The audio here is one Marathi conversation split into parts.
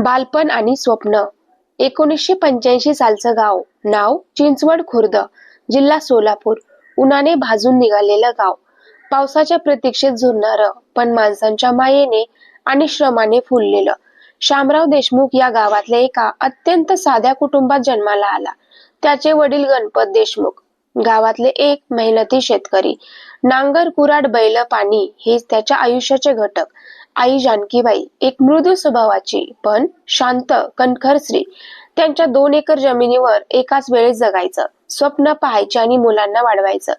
बालपण आणि स्वप्न. एकोणीसशे पंच्याऐंशी सालचं गाव. नाव चिंचवड खुर्द जिल्हा सोलापूर. उन्हाने भाजून निघालेलं गाव. पावसाच्या प्रतीक्षेत झुरणारं पण माणसांच्या मायेने आणि श्रमाने फुललेलं. शामराव देशमुख या गावातल्या एका अत्यंत साध्या कुटुंबात जन्माला आला. त्याचे वडील गणपत देशमुख. गावातले एक मेहनती शेतकरी. नांगर कुराड बैल पाणी हे त्याच्या आयुष्याचे घटक. आई जानकीबाई एक मृदू स्वभावाची पण शांत कणखर स्त्री. त्यांच्या दोन एकर जमिनीवर एकाच वेळेस जगायचं स्वप्न पाहायचे आणि मुलांना वाढवायचं.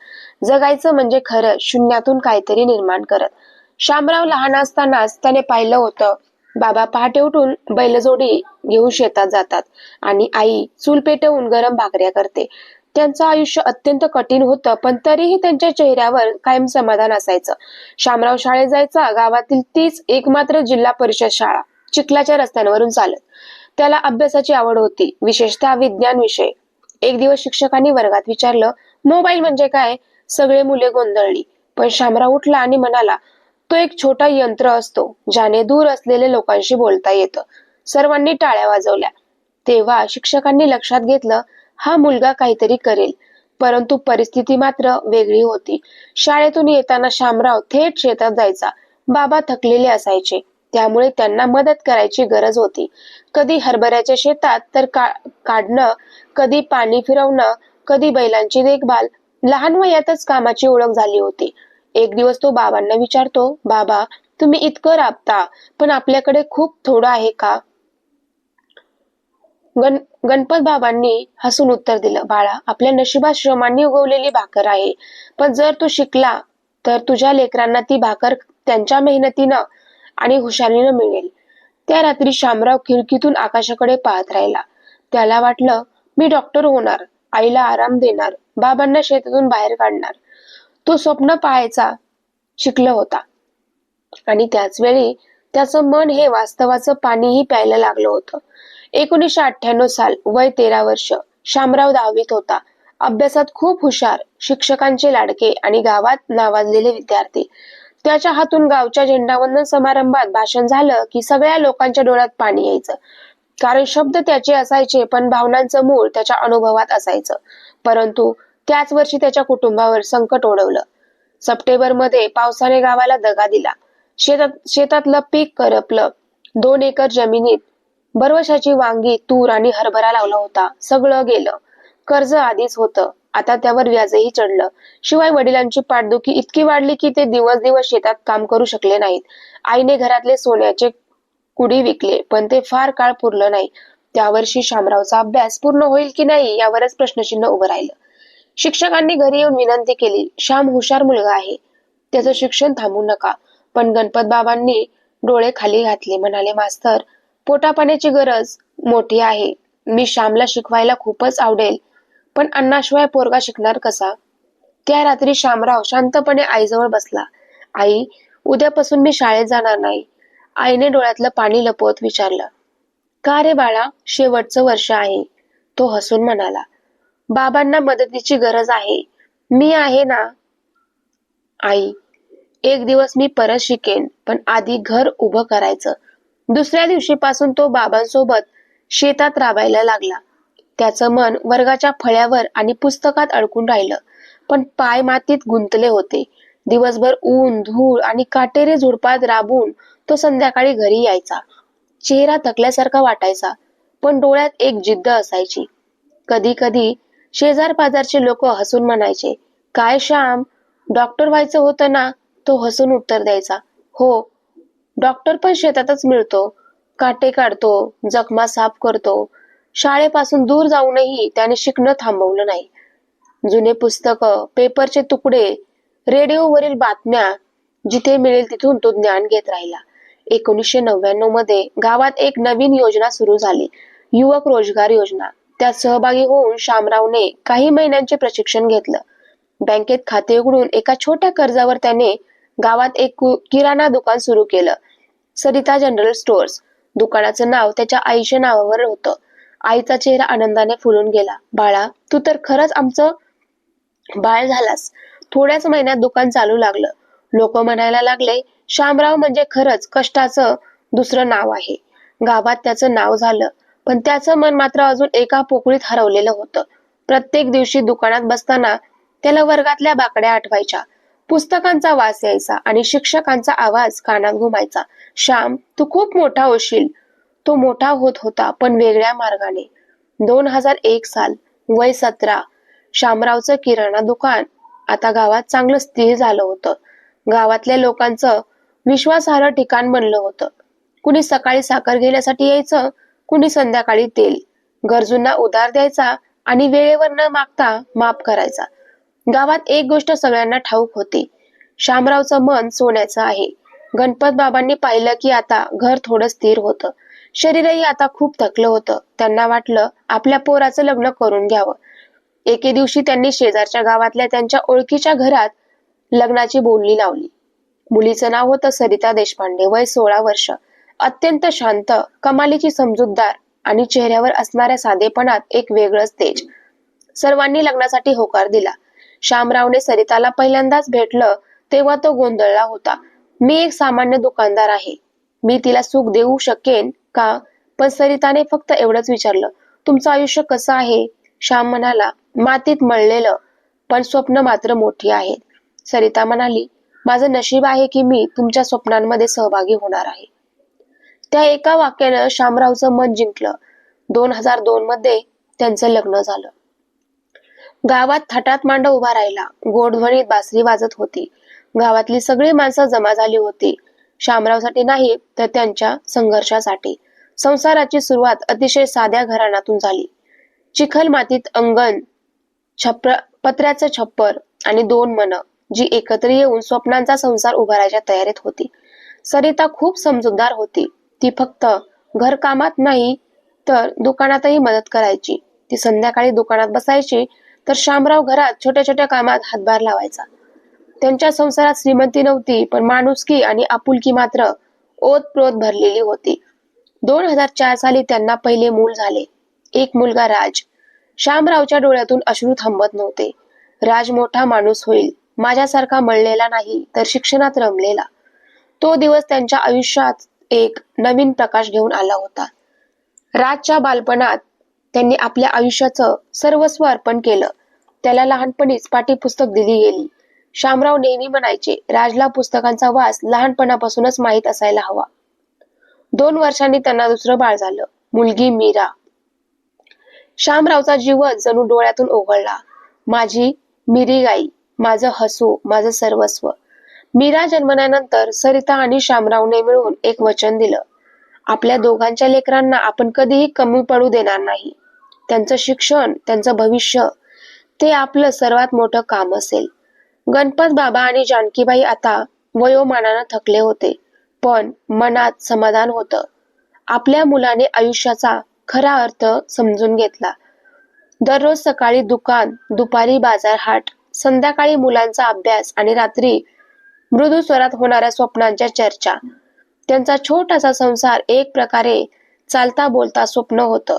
जगायचं म्हणजे खरं शून्यातून काहीतरी निर्माण करत. शामराव लहान असतानाच त्याने पाहिलं होतं बाबा पहाटे उठून बैलजोडी घेऊन शेतात जातात आणि आई चूल पेटवून गरम भाकऱ्या करते. त्यांचं आयुष्य अत्यंत कठीण होतं पण तरीही त्यांच्या चेहऱ्यावर कायम समाधान असायचं. शामराव शाळेत जायचा गावातील तीच एकमात्र जिल्हा परिषद शाळा चिखलाच्या रस्त्यांवरून चालत. त्याला अभ्यासाची आवड होती विशेषतः विज्ञान विषय. एक दिवस शिक्षकांनी वर्गात विचारलं मोबाईल म्हणजे काय सगळे मुले गोंधळली. पण शामराव उठला आणि म्हणाला तो एक छोटा यंत्र असतो ज्याने दूर असलेल्या लोकांशी बोलता येतं. सर्वांनी टाळ्या वाजवल्या. तेव्हा शिक्षकांनी लक्षात घेतलं हा मुलगा काहीतरी करेल. परंतु परिस्थिती मात्र वेगळी होती. शाळेतून येताना शामराव थेट शेतात जायचा. बाबा थकलेले असायचे. त्यामुळे त्यांना मदत करायची गरज होती. कधी हरभऱ्याच्या शेतात तर का काढणं कधी पाणी फिरवणं कधी बैलांची देखभाल लहान वयातच कामाची ओळख झाली होती. एक दिवस तो बाबांना विचारतो बाबा तुम्ही इतकं राबता पण आपल्याकडे खूप थोडं आहे का? गण गणपत बाबांनी हसून उत्तर दिलं बाळा आपल्या नशिबात श्रमांनी उगवलेली भाकर आहे पण जर तू शिकला तर तुझ्या लेकरांना ती भाकर त्यांच्या मेहनतीनं आणि हुशारीनं मिळेल. त्या रात्री शामराव खिडकीतून आकाशाकडे पाहत राहिला. त्याला वाटलं मी डॉक्टर होणार आईला आराम देणार बाबांना शेतातून बाहेर काढणार. तो स्वप्न पाहायचा शिकलं होता. आणि त्याच वेळी त्याचं मन हे वास्तवाचं पाणीही प्यायला लागलं होतं. एकोणीसशे अठ्ठ्याण्णव साल वय तेरा वर्ष. शामराव दहावीत होता. अभ्यासात खूप हुशार शिक्षकांचे लाडके आणि गावात नावाजलेले विद्यार्थी. त्याच्या हातून गावच्या झेंडावंदन समारंभात भाषण झालं की सगळ्या लोकांच्या डोळ्यात पाणी यायचं. कारण शब्द त्याचे असायचे पण भावनांचं मूळ त्याच्या अनुभवात असायचं. परंतु त्याच वर्षी त्याच्या कुटुंबावर संकट ओढवलं. सप्टेंबरमध्ये पावसाने गावाला दगा दिला. शेतात शेतातलं पीक करपलं. दोन एकर जमिनीत बरवशाची वांगी तूर आणि हरभरा लावला होता. सगळं गेलं. कर्ज आधीच होतं. आता त्यावर व्याजही चढलं. शिवाय वडिलांची पाठदुखी इतकी वाढली की ते दिवस दिवस शेतात काम करू शकले नाहीत. आईने घरातले सोन्याचे कुडी विकले पण ते फार काळ पुरलं नाही. त्यावर्षी शामरावचा अभ्यास पूर्ण होईल की नाही यावरच प्रश्नचिन्ह उभं राहिलं. शिक्षकांनी घरी येऊन विनंती केली श्याम हुशार मुलगा आहे. त्याचं शिक्षण थांबू नका. पण गणपत बाबांनी डोळे खाली घातले म्हणाले मास्तर पोटापाण्याची गरज मोठी आहे. मी श्यामला शिकवायला खूपच आवडेल. पण अण्णाशिवाय पोरगा शिकणार कसा? त्या रात्री श्यामराव शांतपणे आईजवळ बसला. आई उद्यापासून मी शाळेत जाणार नाही. आईने डोळ्यातलं पाणी लपवत विचारलं. का रे बाळा शेवटचं वर्ष आहे. तो हसून म्हणाला. बाबांना मदतीची गरज आहे. मी आहे ना? आई एक दिवस मी परत शिकेन पण आधी घर उभं करायचं. दुसऱ्या दिवशीपासून तो बाबांसोबत शेतात राबायला लागला. त्याचं मन वर्गाच्या फळ्यावर आणि पुस्तकात अडकून राहिलं. पण पाय मातीत गुंतले होते. दिवसभर ऊन धूळ आणि काटेरी झुडपात राबून तो संध्याकाळी घरी यायचा. चेहरा थकल्यासारखा वाटायचा पण डोळ्यात एक जिद्द असायची. कधी कधी शेजार पाजारचे लोक हसून म्हणायचे काय श्याम डॉक्टर व्हायचं होतं ना? तो हसून उत्तर द्यायचा हो डॉक्टर पण शेतातच मिळतो. काटे काढतो जखमा साफ करतो. शाळेपासून दूर जाऊनही त्याने शिकणं थांबवलं नाही. जुने पुस्तकं पेपरचे तुकडे रेडिओवरील बातम्या जिथे मिळेल तिथून तो ज्ञान घेत राहिला. एकोणीसशे नव्याण्णवमध्ये गावात एक नवीन योजना सुरू झाली. युवक रोजगार योजना. त्यात सहभागी होऊन शामरावने काही महिन्यांचे प्रशिक्षण घेतलं. बँकेत खाते उघडून एका छोट्या कर्जावर त्याने गावात एक किराणा दुकान सुरू केलं. Sarita general stores. दुकानाचं नाव त्याच्या आईच्या नावावर होतं. आईचा चेहरा आनंदाने फुलून गेला. बाळा तू तर खरंच आमचं बाळ झालास. थोड्याच महिन्यात दुकान चालू लागलं. लोक म्हणायला लागले शामराव म्हणजे खरंच कष्टाचं दुसरं नाव आहे. गावात त्याचं नाव झालं. पण त्याचं मन मात्र अजून एका पोकळीत हरवलेलं होतं. प्रत्येक दिवशी दुकानात बसताना त्याला वर्गातल्या बाकड्या आठवायच्या. पुस्तकांचा वास यायचा आणि शिक्षकांचा आवाज कानात घुमायचा. श्याम तू खूप मोठा होशील. तो मोठा होत होता पण वेगळ्या मार्गाने. दोन हजार एक साल वय सतरा. शामरावचं किराणा दुकान. आता गावात चांगलं स्थिर झालं होतं. गावातल्या लोकांचं विश्वासार्ह ठिकाण बनलं होतं. कुणी सकाळी साखर घेण्यासाठी यायचं कुणी संध्याकाळी तेल. गरजूंना उधार द्यायचा आणि वेळेवर न मागता माफ करायचा. गावात एक गोष्ट सगळ्यांना ठाऊक होती. शामरावचं मन सोन्याचं आहे. गणपत बाबांनी पाहिलं की आता घर थोडं स्थिर होतं. शरीरही आता खूप थकलं होतं. त्यांना वाटलं आपल्या पोराचं लग्न करून घ्यावं. एके दिवशी त्यांनी शेजारच्या गावातल्या त्यांच्या ओळखीच्या घरात लग्नाची बोलणी लावली. मुलीचं नाव होतं सरिता देशपांडे वय सोळा वर्ष. अत्यंत शांत कमालीची समजूतदार आणि चेहऱ्यावर असणाऱ्या साधेपणात एक वेगळंच तेज सर्वांनी लग्नासाठी होकार दिला. शामरावने सरिताला पहिल्यांदाच भेटलं तेव्हा तो गोंधळला होता. मी एक सामान्य दुकानदार आहे. मी तिला सुख देऊ शकेन का? पण सरिताने फक्त एवढंच विचारलं तुमचं आयुष्य कसं आहे? श्याम म्हणाला मातीत मळलेलं पण स्वप्न मात्र मोठी आहेत सरिता म्हणाली माझं नशीब आहे की मी तुमच्या स्वप्नांमध्ये सहभागी होणार आहे. त्या एका वाक्यानं शामरावचं मन जिंकलं. दोन हजार दोन मध्ये त्यांचं लग्न झालं. गावात थाटात मांड उभा राहिला. गोडध्वनीत बासरी वाजत होती. गावातली सगळी माणसं जमा झाली होती. शामरावसाठी नाही तर त्यांच्या संघर्षासाठी. संसाराची सुरुवात अतिशय साध्या घराण्यातून झाली. चिखल मातीत अंगण छप्र पत्र्याचं छप्पर आणि दोन मन जी एकत्र येऊन स्वप्नांचा संसार उभारायच्या तयारीत होती. सरिता खूप समजूतदार होती. ती फक्त घरकामात नाही तर दुकानातही मदत करायची. ती संध्याकाळी दुकानात बसायची तर शामराव घरात छोट्या छोट्या कामात हातभार लावायचा. त्यांच्या संसारात श्रीमंती नव्हती पण माणुसकी आणि आपुलकी मात्र ओतप्रोत भरलेली होती. दोन हजार चार साली त्यांना पहिले मूल झाले. एक मुलगा राज. श्यामरावच्या डोळ्यातून अश्रू थांबत नव्हते. राज मोठा माणूस होईल माझ्यासारखा मळलेला नाही तर शिक्षणात रमलेला. तो दिवस त्यांच्या आयुष्यात एक नवीन प्रकाश घेऊन आला होता. राजच्या बालपणात त्यांनी आपल्या आयुष्याचं सर्वस्व अर्पण केलं. त्याला लहानपणीच पाठ्यपुस्तक दिली गेली. शामराव नेहमी म्हणायचे राजला पुस्तकांचा वास लहानपणापासूनच माहीत असायला हवा. दोन वर्षांनी त्यांना दुसरं बाळ झालं मुलगी मीरा. शामरावचा जीवन जणू डोळ्यातून ओघळला. माझी मिरी गाई माझं हसू माझं सर्वस्व. मीरा जन्मल्यानंतर सरिता आणि शामरावने मिळून एक वचन दिलं. आपल्या दोघांच्या लेकरांना आपण कधीही कमी पडू देणार नाही. त्यांचं शिक्षण त्यांचं भविष्य ते आपलं सर्वात मोठं काम असेल. गणपत बाबा आणि जानकीबाई आता वयोमानानं थकले होते पण मनात समाधान होतं. आपल्या मुलाने आयुष्याचा खरा अर्थ समजून घेतला. दररोज सकाळी दुकान दुपारी बाजार हाट संध्याकाळी मुलांचा अभ्यास आणि रात्री मृदू स्वरात होणाऱ्या स्वप्नांच्या चर्चा. त्यांचा छोटासा संसार एक प्रकारे चालता बोलता स्वप्न होतं.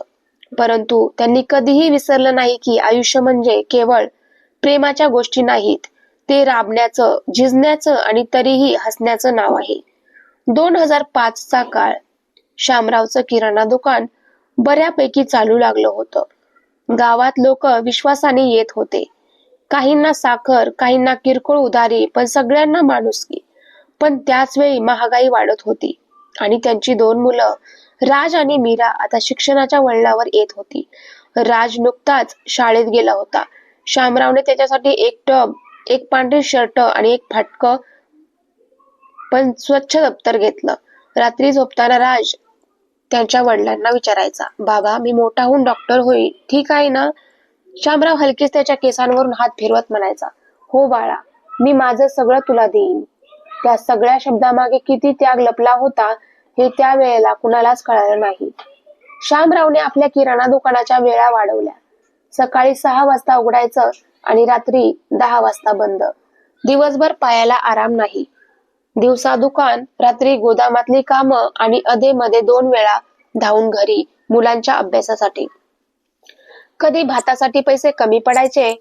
परंतु त्यांनी कधीही विसरलं नाही की आयुष्य म्हणजे केवळ प्रेमाच्या गोष्टी नाहीत. ते राबण्याचं झिजण्याचं आणि तरीही हसण्याचं नाव आहे. दोन हजार पाच चा काळ. शामरावचं किराणा दुकान बऱ्यापैकी चालू लागलं होतं. गावात लोक विश्वासाने येत होते. काहींना साखर काहींना किरकोळ उधारी पण सगळ्यांना माणुसकी. पण त्याच वेळी महागाई वाढत होती आणि त्यांची दोन मुलं राज आणि मीरा आता शिक्षणाच्या वळणावर येत होती. राज नुकताच शाळेत गेला होता. शामरावने त्याच्यासाठी एक टब एक पांढरे शर्ट आणि एक फाटक पण स्वच्छ दप्तर घेतलं. रात्री झोपताना राज त्यांच्या वडिलांना विचारायचा बाबा मी मोठा होऊन डॉक्टर होईल ठीक आहे ना? शामराव हलकीच त्याच्या केसांवरून हात फिरवत म्हणायचा हो बाळा मी माझं सगळं तुला देईन. त्या सगळ्या शब्दामागे किती त्याग लपला होता हे त्या वेळेला कुणालाच कळालं नाही. श्यामरावने आपल्या किराणा दुकानाच्या वेळा वाढवल्या. सकाळी सहा वाजता उघडायचं आणि रात्री दहा वाजता बंद. दिवसभर पायाला आराम नाही. दिवसा दुकान रात्री गोदामातली कामं आणि अधे मध्ये दोन वेळा धावून घरी मुलांच्या अभ्यासासाठी. कधी भातासाठी पैसे कमी पडायचे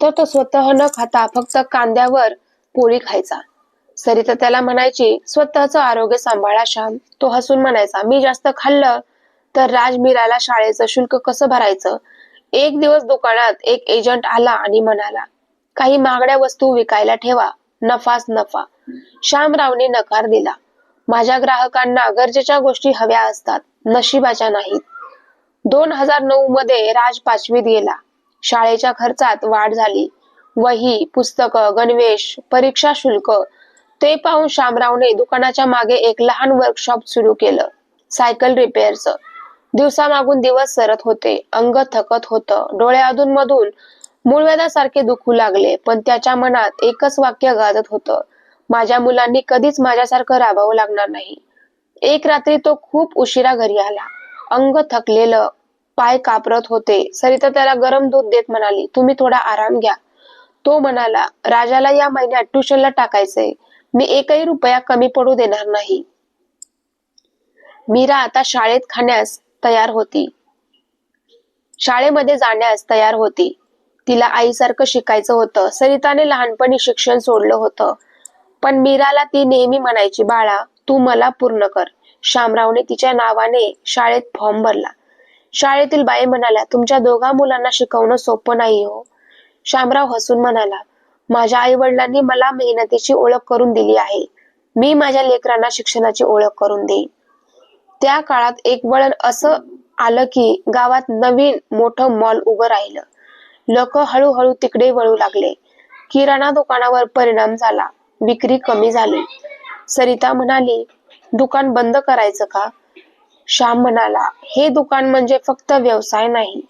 तर तो स्वतः न खाता फक्त कांद्यावर पोळी खायचा. सरिता त्याला म्हणायची स्वतःचं आरोग्य सांभाळा श्याम तो हसून म्हणायचा मी जास्त खाल्लं तर राजमीराला शाळेचं शुल्क कसं भरायचं? एक दिवस दुकानात एक एजंट आला आणि म्हणाला काही महागड्या वस्तू विकायला ठेवा नफाच नफा. श्यामरावने नकार दिला माझ्या ग्राहकांना गरजेच्या गोष्टी हव्या असतात नशिबाच्या नाहीत. दोन हजार नऊ मध्ये राज पाचवीत गेला शाळेच्या खर्चात वाढ झाली वही पुस्तकं गणवेश परीक्षा शुल्क ते पाहून शामरावने दुकानाच्या मागे एक लहान वर्कशॉप सुरू केलं. सायकल रिपेअरचं दिवसामागून दिवस सरत होते. अंग थकत होतं. डोळे अधून मधून मूळव्याधासारखे दुखू लागले पण त्याच्या मनात एकच वाक्य गाजत होतं. माझ्या मुलांनी कधीच माझ्यासारखं राबावं लागणार नाही. एक रात्री तो खूप उशिरा घरी आला. अंग थकलेलं पाय कापरत होते. सरिता त्याला गरम दूध देत म्हणाली तुम्ही थोडा आराम घ्या. तो म्हणाला राजाला या महिन्यात ट्युशनला टाकायचंय. मी एकही रुपया कमी पडू देणार नाही. मीरा आता शाळेत खाण्यास तयार होती. शाळेमध्ये जाण्यास तयार होती. तिला आईसारखं शिकायचं होतं. सरिताने लहानपणी शिक्षण सोडलं होतं. पण मीराला ती नेहमी म्हणायची बाळा तू मला पूर्ण कर. शामरावने तिच्या नावाने शाळेत फॉर्म भरला. शाळेतील बाई म्हणाल्या तुमच्या दोघा मुलांना शिकवणं सोपं नाही हो. शामराव हसून म्हणाला माझ्या आई वडिलांनी मला मेहनतीची ओळख करून दिली आहे. मी माझ्या लेकरांना शिक्षणाची ओळख करून देईन. त्या काळात एक वळण असं आलं की गावात नवीन मोठं मॉल उभं राहिलं. लोक हळूहळू तिकडे वळू लागले. किराणा दुकानावर परिणाम झाला. विक्री कमी झाली. सरिता म्हणाली दुकान बंद करायचं का? श्याम म्हणाला हे दुकान म्हणजे फक्त व्यवसाय नाही.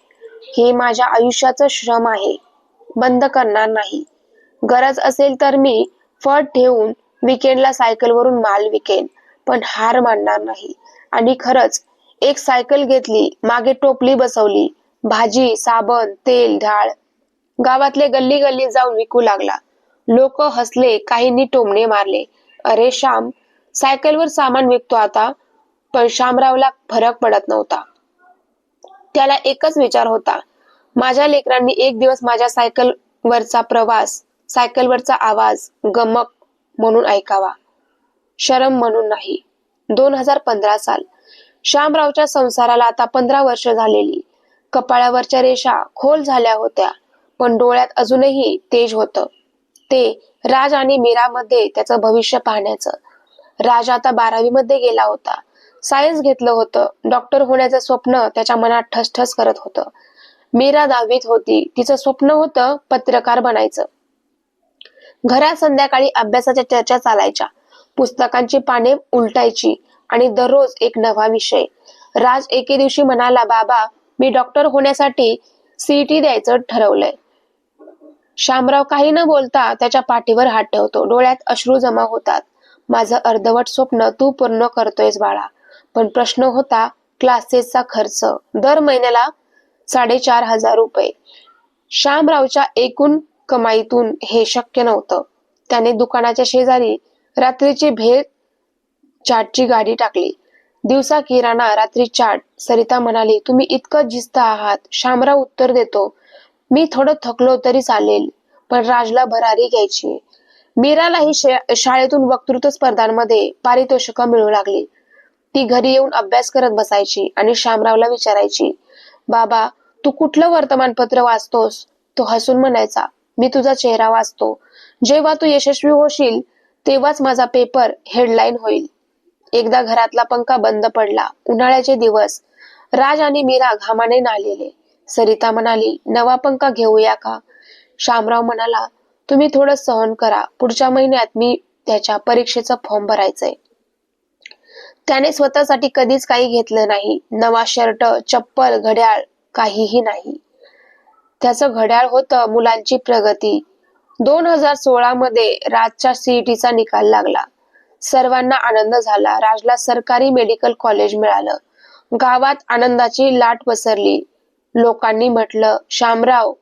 हे माझ्या आयुष्याचं श्रम आहे. बंद करणार नाही. गरज असेल तर मी फट ठेवून विकेंडला सायकलवरून माल विकेन पण हार मानणार नाही. आणि खरंच एक सायकल घेतली मागे टोपली बसवली भाजी साबण तेल डाळ गावातले गल्ली गल्ली जाऊन विकू लागला. लोक हसले काहींनी टोमणे मारले. अरे श्याम सायकलवर सामान विकतो आता पण श्यामरावला फरक पडत नव्हता. त्याला एकच विचार होता. माझ्या लेकरांनी एक दिवस माझ्या सायकलवरचा प्रवास सायकलवरचा आवाज गमक म्हणून ऐकावा. शरम म्हणून नाही. दोन हजार पंधरा साल. श्यामरावच्या संसाराला आता पंधरा वर्ष झालेली. कपाळावरच्या रेषा खोल झाल्या होत्या पण डोळ्यात अजूनही तेज होत. ते राज आणि मीरामध्ये त्याचं भविष्य पाहण्याचं. राज आता बारावी मध्ये गेला होता. सायन्स घेतलं होतं. डॉक्टर होण्याचं स्वप्न त्याच्या मनात ठसठस करत होतं. मीरा दहावीत होती. तिचं स्वप्न होतं पत्रकार बनायचं. घरात संध्याकाळी अभ्यासाच्या चर्चा चालायच्या. पुस्तकांची पाने उलटायची आणि दररोज एक नवा विषय. राज एके दिवशी म्हणाला बाबा मी डॉक्टर होण्यासाठी सीईटी द्यायचं ठरवलंय. शामराव काही न बोलता त्याच्या पाठीवर हात ठेवतो. डोळ्यात अश्रू जमा होतात. माझं अर्धवट स्वप्न तू पूर्ण करतोयस बाळा. पण प्रश्न होता क्लासेसचा खर्च. दर महिन्याला साडेचार हजार रुपये. श्यामरावच्या एकूण कमाईतून हे शक्य नव्हतं. त्याने दुकानाच्या शेजारी रात्रीची भेट चाटची गाडी टाकली. दिवसा किराणा रात्री चाट. सरिता म्हणाली तुम्ही इतकं जिस्त आहात. शामराव उत्तर देतो. मी थोडं थकलो तरी चालेल पण राजला भरारी घ्यायची. मीरालाही शे- शाळेतून वक्तृत्व स्पर्धांमध्ये पारितोषिक मिळू लागली. ती घरी येऊन अभ्यास करत बसायची आणि शामरावला विचारायची बाबा तू कुठलं वर्तमानपत्र वाचतोस? तो हसून म्हणायचा मी तुझा चेहरा वाचतो. जेव्हा तू यशस्वी होशील तेव्हाच माझा पेपर हेडलाईन होईल. एकदा घरातला पंखा बंद पडला. उन्हाळ्याचे दिवस. राज आणि मीरा घामाने नालेले. सरिता म्हणाली नवा पंखा घेऊया का? शामराव म्हणाला तुम्ही थोडं सहन करा. पुढच्या महिन्यात मी त्याच्या परीक्षेचा फॉर्म भरायचंय. त्याने स्वतःसाठी कधीच काही घेतलं नाही. नवा शर्ट चप्पल घड्याळ काहीही नाही. त्याचं घड्याळ होतं मुलांची प्रगती. दोन हजार सोळा मध्ये राजच्या सीईटीचा निकाल लागला. सर्वांना आनंद झाला. राजला सरकारी मेडिकल कॉलेज मिळालं. गावात आनंदाची लाट पसरली. लोकांनी म्हटलं शामराव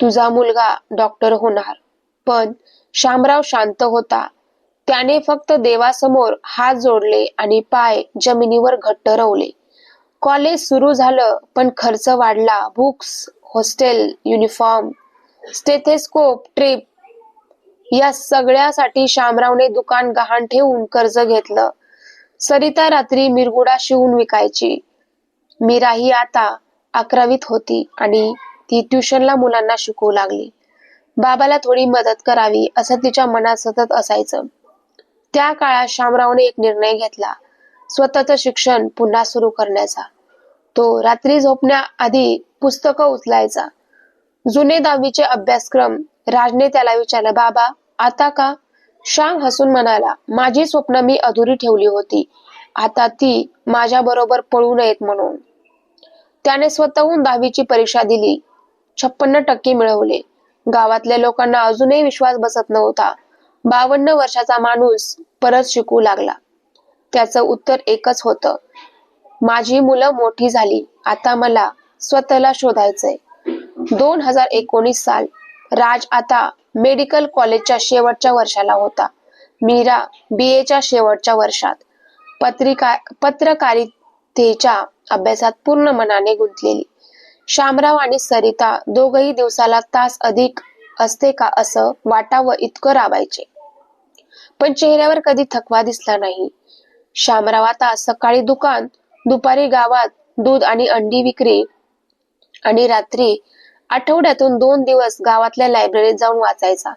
तुझा मुलगा डॉक्टर होणार. पण शामराव शांत होता. त्याने फक्त देवासमोर हात जोडले आणि पाय जमिनीवर घट्ट रवले. कॉलेज सुरू झालं पण खर्च वाढला. Books hostel uniform stethoscope trip या सगळ्यासाठी शामरावने दुकान गहाण ठेवून कर्ज घेतलं. सरिता रात्री मिरगुडा शिवून विकायची. मीरा ही आता अकरावीत होती आणि ती ट्युशनला मुलांना शिकवू लागली. बाबाला थोडी मदत करावी असं तिच्या मनात सतत असायचं. त्या काळात शामरावने एक निर्णय घेतला. स्वतःचं शिक्षण पुन्हा सुरू करण्याचा. तो रात्री झोपण्याआधी पुस्तकं उचलायचा. जुने दहावीचे अभ्यासक्रम राजने त्याला विचारलं बाबा आता का? श्याम हसून म्हणाला माझी स्वप्न मी अधुरी ठेवली होती. आता ती माझ्या बरोबर पळू नयेत म्हणून. त्याने स्वतःहून दहावीची परीक्षा दिली. छप्पन्न टक्के मिळवले. गावातल्या लोकांना अजूनही विश्वास बसत नव्हता. बावन्न वर्षाचा माणूस परत शिकू लागला. त्याचं उत्तर एकच होतं. माझी मुलं मोठी झाली. आता मला स्वतःला शोधायचंय. दोन हजार एकोणीस साल राज आता मेडिकल कॉलेजच्या शेवटच्या वर्षाला होता. मीरा बी एच्या शेवटच्या वर्षात पत्रिका पत्रकारितेच्या अभ्यासात पूर्ण मनाने गुंतलेली. शामराव आणि सरिता दोघही दिवसाला तास अधिक असते का असं वाटावं इतकं राबायचे. पण चेहऱ्यावर कधी थकवा दिसला नाही. शामराव आता सकाळी दुकान दुपारी गावात दूध आणि अंडी विक्री आणि रात्री आठवड्यातून दोन दिवस गावातल्या लायब्ररीत जाऊन वाचायचा.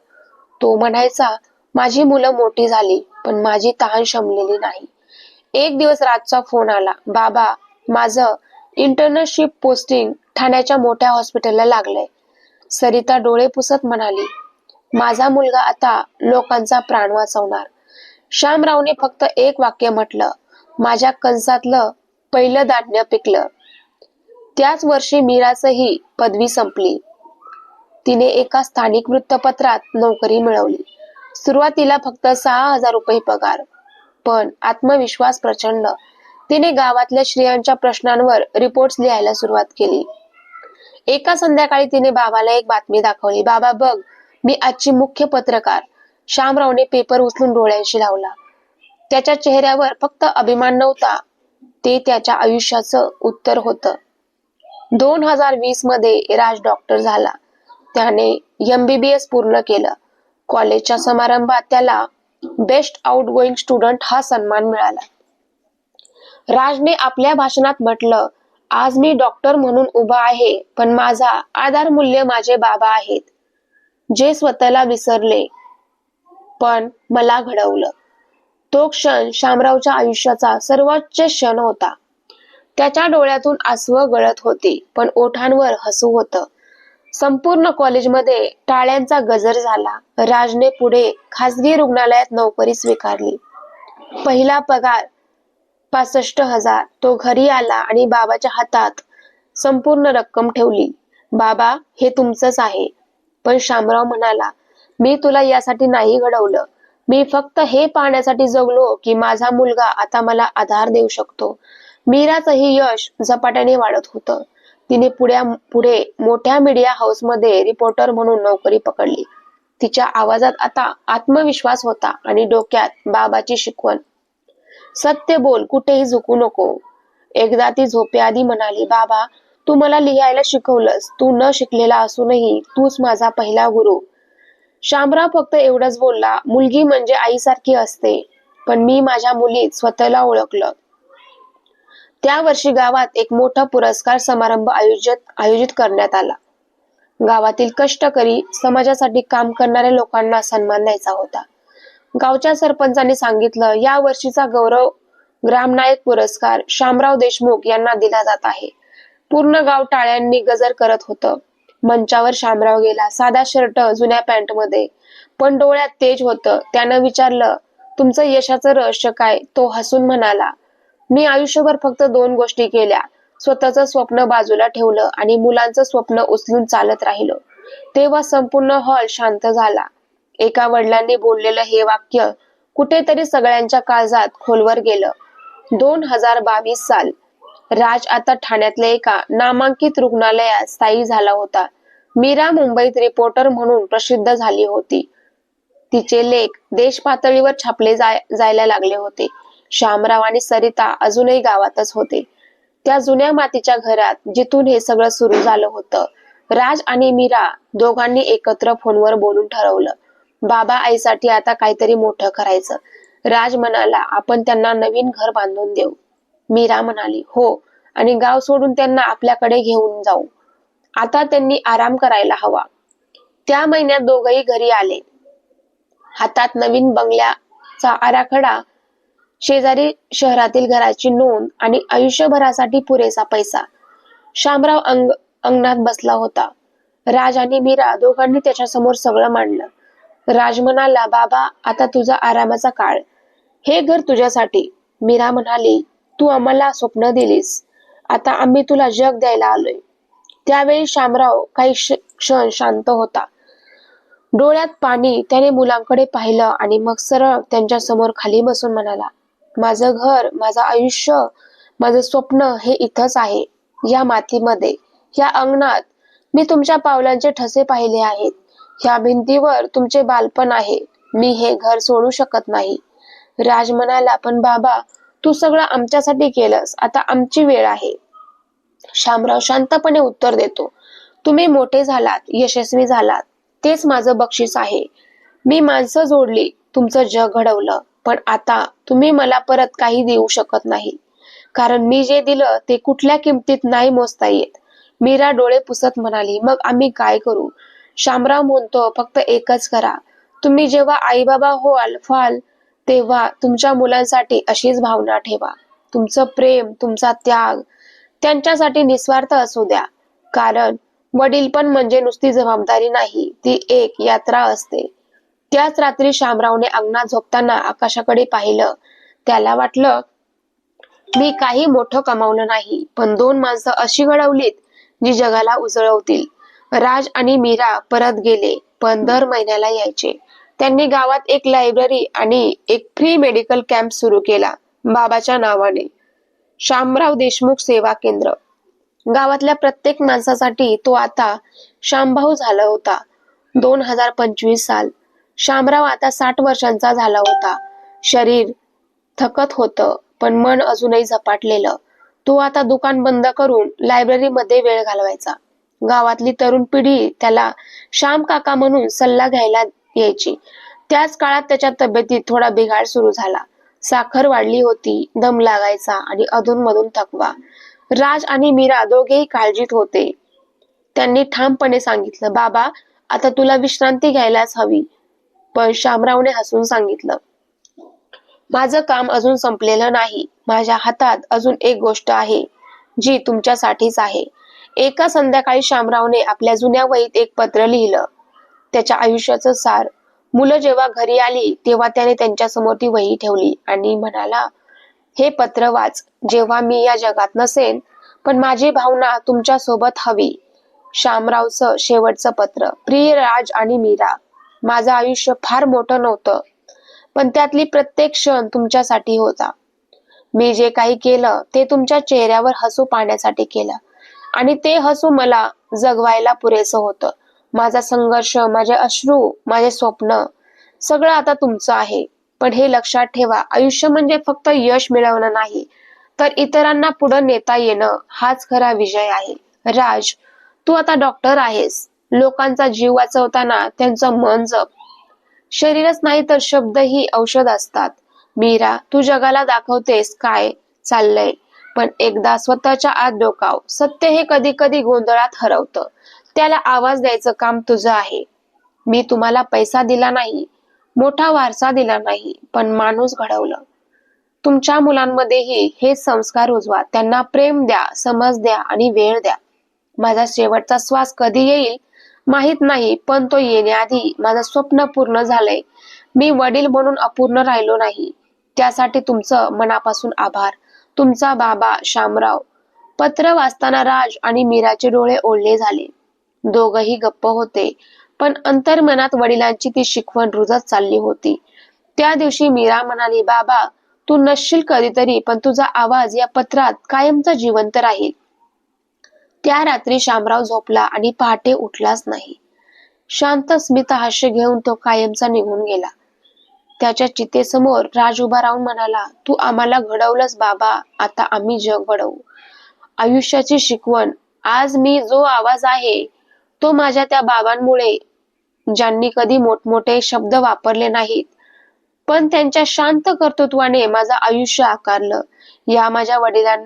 तो म्हणायचा माझी मुलं मोठी झाली पण माझी तहान शमलेली नाही. एक दिवस रातचा फोन आला. बाबा माझं इंटर्नशिप पोस्टिंग ठाण्याच्या मोठ्या हॉस्पिटलला लागलंय. सरिता डोळे पुसत म्हणाली माझा मुलगा आता लोकांचा प्राण वाचवणार. श्यामरावने फक्त एक वाक्य म्हटलं माझ्या कंसातलं पहिलं धान्य पिकलं. त्याच वर्षी मीराचही पदवी संपली. तिने एका स्थानिक वृत्तपत्रात नोकरी मिळवली. सुरुवातीला फक्त सहा हजार रुपये पगार पण आत्मविश्वास प्रचंड. तिने गावातल्या स्त्रियांच्या प्रश्नांवर रिपोर्ट्स लिहायला सुरुवात केली. एका संध्याकाळी तिने बाबाला एक बातमी दाखवली. बाबा बघ मी आजची मुख्य पत्रकार श्यामरावने पेपर उचलून डोळ्यांशी लावला. त्याच्या चेहऱ्यावर फक्त अभिमान नव्हता ते त्याच्या आयुष्याचं उत्तर होतं. दोन हजार वीसमध्ये राज डॉक्टर झाला. त्याने एमबीबीएस पूर्ण केलं. कॉलेजच्या समारंभात त्याला बेस्ट आउट गोईंग स्टुडंट हा सन्मान मिळाला. राजने आपल्या भाषणात म्हटलं आज मी डॉक्टर म्हणून उभा आहे पण माझा आधार मूल्य माझे बाबा आहेत. जे स्वतःला विसरले पण मला घडवलं. तो क्षण शामरावच्या आयुष्याचा सर्वोच्च क्षण होता. त्याच्या डोळ्यातून आसव गळत होती पण ओठांवर हसू होत. संपूर्ण कॉलेजमध्ये टाळ्यांचा गजर झाला. राजने पुढे खासगी रुग्णालयात नोकरी स्वीकारली. पहिला पगार पासष्ट हजार. तो घरी आला आणि बाबाच्या हातात संपूर्ण रक्कम ठेवली. बाबा हे तुमचंच आहे. पण शामराव म्हणाला मी तुला यासाठी नाही घडवलं. मी फक्त हे पाहण्यासाठी जगलो की माझा मुलगा आता मला आधार देऊ शकतो. मीराचंही यश झपाट्याने वाढत होतं. तिने पुढ्या पुढे मोठ्या मीडिया हाऊसमध्ये रिपोर्टर म्हणून नोकरी पकडली. तिच्या आवाजात आता आत्मविश्वास होता आणि डोक्यात बाबाची शिकवण. सत्य बोल कुठेही झुकू नको. एकदा ती झोपेआधी म्हणाली बाबा तू मला लिहायला शिकवलंस. तू न शिकलेला असूनही तूच माझा पहिला गुरु. शामराव फक्त एवढंच बोलला मुलगी म्हणजे आईसारखी असते. पण मी माझ्या मुलीत स्वतःला ओळखलं. त्या वर्षी गावात एक मोठा पुरस्कार समारंभ आयोजित आयोजित करण्यात आला. गावातील कष्टकरी समाजासाठी काम करणाऱ्या लोकांना सन्मान द्यायचा होता. गावच्या सरपंचाने सांगितलं या वर्षीचा गौरव ग्रामनायक पुरस्कार शामराव देशमुख यांना दिला जात आहे. पूर्ण गाव टाळ्यांनी गजर करत होतं. मंचावर शामराव गेला. साधा शर्ट जुन्या पॅन्टमध्ये पण डोळ्यात तेज होतं. त्यानं विचारलं तुमचं यशाचं रहस्य काय? तो हसून म्हणाला मी आयुष्यभर फक्त दोन गोष्टी केल्या. स्वतःच स्वप्न बाजूला ठेवलं आणि मुलांचं स्वप्न उचलून चालत राहिलो. तेव्हा संपूर्ण हॉल शांत झाला. एका वडिलांनी बोललेलं हे वाक्य कुठेतरी सगळ्यांच्या काळजात खोलवर गेलं. दोन हजार बावीस साल. राज आता ठाण्यातल्या एका नामांकित रुग्णालयात स्थायी झाला होता. मीरा मुंबईत रिपोर्टर म्हणून प्रसिद्ध झाली होती. तिचे लेख देश पातळीवर छापले जाय जायला लागले होते. श्यामराव आणि सरिता अजूनही गावातच होते. त्या जुन्या मातीच्या घरात जिथून हे सगळं सुरू झालं होतं राज आणि मीरा दोघांनी एकत्र फोनवर बोलून ठरवलं बाबा आईसाठी आता काहीतरी मोठं करायचं. राज म्हणाला आपण त्यांना नवीन घर बांधून देऊ. मीरा म्हणाली हो आणि गाव सोडून त्यांना आपल्याकडे घेऊन जाऊ. आता त्यांनी आराम करायला हवा. त्या महिन्यात दोघही घरी आले. हातात नवीन बंगल्याचा आराखडा शेजारी शहरातील घराची नोंद आणि आयुष्यभरासाठी पुरेसा पैसा. शामराव अंग अंगणात बसला होता. राज आणि मीरा दोघांनी त्याच्यासमोर सगळं मांडलं. राज म्हणाला बाबा आता तुझा आरामाचा काळ. हे घर तुझ्यासाठी. मीरा म्हणाली तू आम्हाला स्वप्न दिलीस. आता आम्ही तुला जग द्यायला आलोय. त्यावेळी शामराव काही क्षण शांत होता. डोळ्यात पाणी त्याने मुलांकडे पाहिलं आणि मग सरळ त्यांच्यासमोर खाली बसून म्हणाला माझं घर माझं आयुष्य माझं स्वप्न हे इथंच आहे या मातीमध्ये या अंगणात. मी तुमच्या पावलांचे ठसे पाहिले आहेत. ह्या भिंतीवर तुमचे बालपण आहे. मी हे घर सोडू शकत नाही. राज म्हणाला पण बाबा तू सगळं आमच्यासाठी केलंस. आता आमची वेळ आहे. शामराव शांतपणे उत्तर देतो तुम्ही मोठे झालात यशस्वी झालात. तेच माझं बक्षीस आहे. मी माणसं जोडली तुमचं जग घडवलं. पण आता तुम्ही मला परत काही देऊ शकत नाही. कारण मी जे दिलं ते कुठल्या किमतीत नाही मोजता येत. मीरा डोळे पुसत म्हणाली मग आम्ही काय करू शामराव म्हणतो फक्त एकच करा. तुम्ही जेव्हा आई बाबा होल फाल तेव्हा तुमच्या मुलांसाठी अशीच भावना ठेवा. तुमचं प्रेम तुमचा त्याग त्यांच्यासाठी निस्वार्थ असू द्या. कारण वडील पण म्हणजे नुसती जबाबदारी नाही ती एक यात्रा असते. त्याच रात्री शामरावने अंगणात झोपताना आकाशाकडे पाहिलं. त्याला वाटलं मी काही मोठं कमावलं नाही पण दोन माणसं अशी घडवलीत जी जगाला उजळवतील. राज आणि मीरा परत गेले पण दर महिन्याला यायचे. त्यांनी गावात एक लायब्ररी आणि एक फ्री मेडिकल कॅम्प सुरू केला बाबाच्या नावाने. शामराव देशमुख सेवा केंद्र. गावातल्या प्रत्येक माणसासाठी तो आता शामभाऊ झाला होता दोन हजार पंचवीस साल. शामराव आता साठ वर्षांचा झाला होता. शरीर थकत होतं पण मन अजूनही झपाटलेलं. तो आता दुकान बंद करून लायब्ररीमध्ये वेळ घालवायचा. गावातली तरुण पिढी त्याला श्याम काका म्हणून सल्ला घ्यायला यायची. त्याच काळात त्याच्या तब्येतीत थोडा बिघाड सुरू झाला. साखर वाढली होती दम लागायचा आणि अधूनमधून थकवा. राज आणि मीरा दोघेही काळजीत होते. त्यांनी ठामपणे सांगितलं बाबा आता तुला विश्रांती घ्यायलाच हवी. पण शामरावने हसून सांगितलं माझं काम अजून संपलेलं नाही. माझ्या हातात अजून एक गोष्ट आहे जी तुमच्यासाठीच आहे. एका संध्याकाळी शामरावने आपल्या जुन्या वहीत एक पत्र लिहिलं. त्याच्या आयुष्याचं सार. मुलं जेव्हा घरी आली तेव्हा त्याने त्यांच्यासमोर ती वही ठेवली आणि म्हणाला हे पत्र वाच. जेव्हा मी या जगात नसेन पण माझी भावना तुमच्यासोबत हवी. शामरावचं शेवटचं पत्र. प्रिय राज आणि मीरा. माझं आयुष्य फार मोठं नव्हतं. पण त्यातली प्रत्येक क्षण तुमच्यासाठी होता. मी जे काही केलं ते तुमच्या चेहऱ्यावर हसू पाहण्यासाठी केलं. आणि ते हसू मला जगवायला पुरेसं होतं. माझा संघर्ष माझे अश्रू माझे स्वप्न सगळं आता तुमचं आहे. पण हे लक्षात ठेवा आयुष्य म्हणजे फक्त यश मिळवणं नाही तर इतरांना पुढे नेता येणं हाच खरा विजय आहे. राज तू आता डॉक्टर आहेस. लोकांचा जीव वाचवताना त्यांचं मन जप. शरीरच नाही तर शब्द ही औषध असतात. मीरा तू जगाला दाखवतेस काय चाललंय? पण एकदा स्वतःच्या आत डोकाव. सत्य हे कधी कधी गोंधळात हरवतं. त्याला आवाज द्यायचं काम तुझं आहे. मी तुम्हाला पैसा दिला नाही. मोठा वारसा दिला नाही. पण माणूस घडवलं. तुमच्या मुलांमध्येही हे संस्कार उजवा. त्यांना प्रेम द्या समज द्या आणि वेळ द्या. माझा शेवटचा श्वास कधी येईल माहीत नाही पण तो येण्याआधी माझं स्वप्न पूर्ण झालंय. मी वडील म्हणून अपूर्ण राहिलो नाही. त्यासाठी तुमचं मनापासून आभार. तुमचा बाबा शामराव. पत्र वाचताना राज आणि मीराचे डोळे ओढले झाले. दोघही गप्प होते पण अंतर्मनात वडिलांची ती शिकवण रुजत चालली होती. त्या दिवशी मीरा म्हणाली बाबा तू नसशील कधीतरी पण तुझा आवाज या पत्रात कायमचा जिवंत राहील. त्या रात्री शामराव झोपला आणि पहाटे उठलाच नाही. शांत स्मित हास्य घेऊन तो कायमचा निघून गेला. त्याच्या चितेसमोर राज उभा राहून म्हणाला तू आम्हाला घडवलंस बाबा आता आम्ही जग घडवू. आयुष्याची शिकवण आज मी जो आवाज आहे तो माझ्या त्या बाबांमुळे ज्यांनी कधी मोठमोठे शब्द वापरले नाहीत पण त्यांच्या शांत कर्तृत्वाने माझं आयुष्य आकारलं. या माझ्या वडिलांना